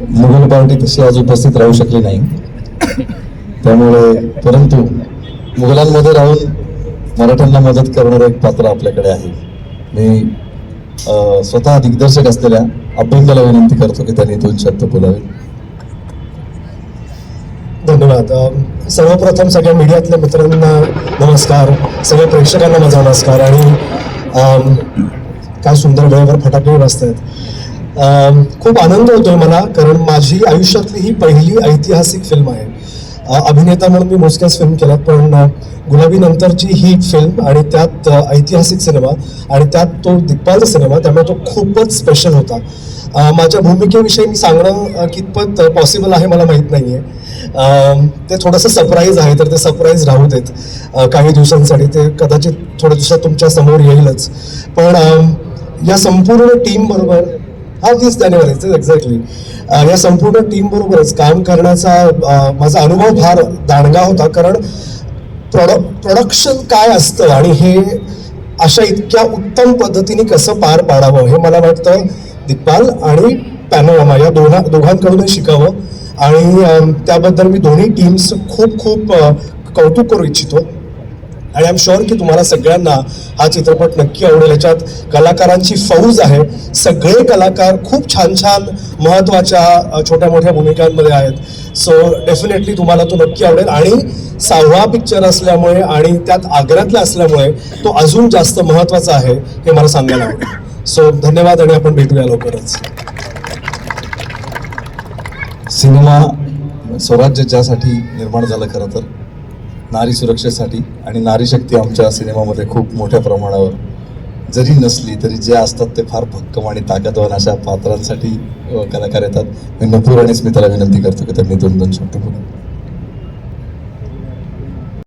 Mughal party तशी आज उपस्थित राहू शकली नाही. त्यामुळे परंतु मुघलांमध्ये राहून मराठ्यांना मदत करणारं एक पात्र आपल्याकडे आहे. मी स्वतः दिग्दर्शक असलेल्या अभ्यंगाला विनंती करतो की त्यांनी दोन शब्द बोलावे धन्यवाद. सर्वप्रथम सगळ्या मीडियातल्या मित्रांना नमस्कार. सगळ्या प्रेक्षकांना माझा नमस्कार. आणि काय सुंदर वेळेवर फटाके वाजत आहेत खूप आनंद होतोय मला कारण माझी आयुष्यातली ही पहिली ऐतिहासिक फिल्म आहे. अभिनेता म्हणून मी मोजक्याच फिल्म केल्या पण गुलाबी नंतरची ही फिल्म आणि त्यात ऐतिहासिक सिनेमा आणि त्यात तो दिग्पालचा सिनेमा त्यामुळे तो खूपच स्पेशल होता. माझ्या भूमिकेविषयी मी सांगणं कितपत पॉसिबल आहे मला माहीत नाही आहे ते थोडंसं सरप्राईज आहे तर ते सरप्राईज राहू देत काही दिवसांसाठी. ते कदाचित थोड्या दिवसात तुमच्यासमोर येईलच. पण या संपूर्ण टीम बरोबर हा तीस जानेवारीच एक्झॅक्टली या संपूर्ण टीम बरोबरच काम करण्याचा माझा अनुभव फार दांडगा होता. कारण प्रॉड प्रोडक्शन काय असतं आणि हे अशा इतक्या उत्तम पद्धतीने कसं पार पाडावं हे मला वाटतं दिग्पाल आणि पॅनोरामा या दोघा दोघांकडूनही शिकावं. आणि त्याबद्दल मी दोन्ही टीम्स खूप खूप कौतुक करू इच्छितो. आणि आय एम शुअर की तुम्हाला सगळ्यांना हा चित्रपट नक्की आवडेल. याच्यात कलाकारांची फौज आहे. सगळे कलाकार खूप छान छान महत्त्वाच्या छोट्या मोठ्या भूमिकांमध्ये आहेत. सो डेफिनेटली तुम्हाला तो नक्की आवडेल. आणि सहावा पिक्चर असल्यामुळे आणि त्यात आग्र्यातला असल्यामुळे तो अजून जास्त महत्त्वाचा आहे हे मला सांगायला आवडेल. सो धन्यवाद आणि आपण भेटूया लवकरच. सिनेमा स्वराज्य ज्यासाठी निर्माण झालं खरं तर. नारी सुरक्षेसाठी आणि नारी शक्ती आमच्या सिनेमामध्ये खूप मोठ्या प्रमाणावर जरी नसली तरी जे असतात ते फार भक्कम आणि ताकदवान अशा पात्रांसाठी कलाकार येतात. मी नपूर आणि स्मिताला विनंती करतो की त्यांनी दोन दोन शब्द बोला.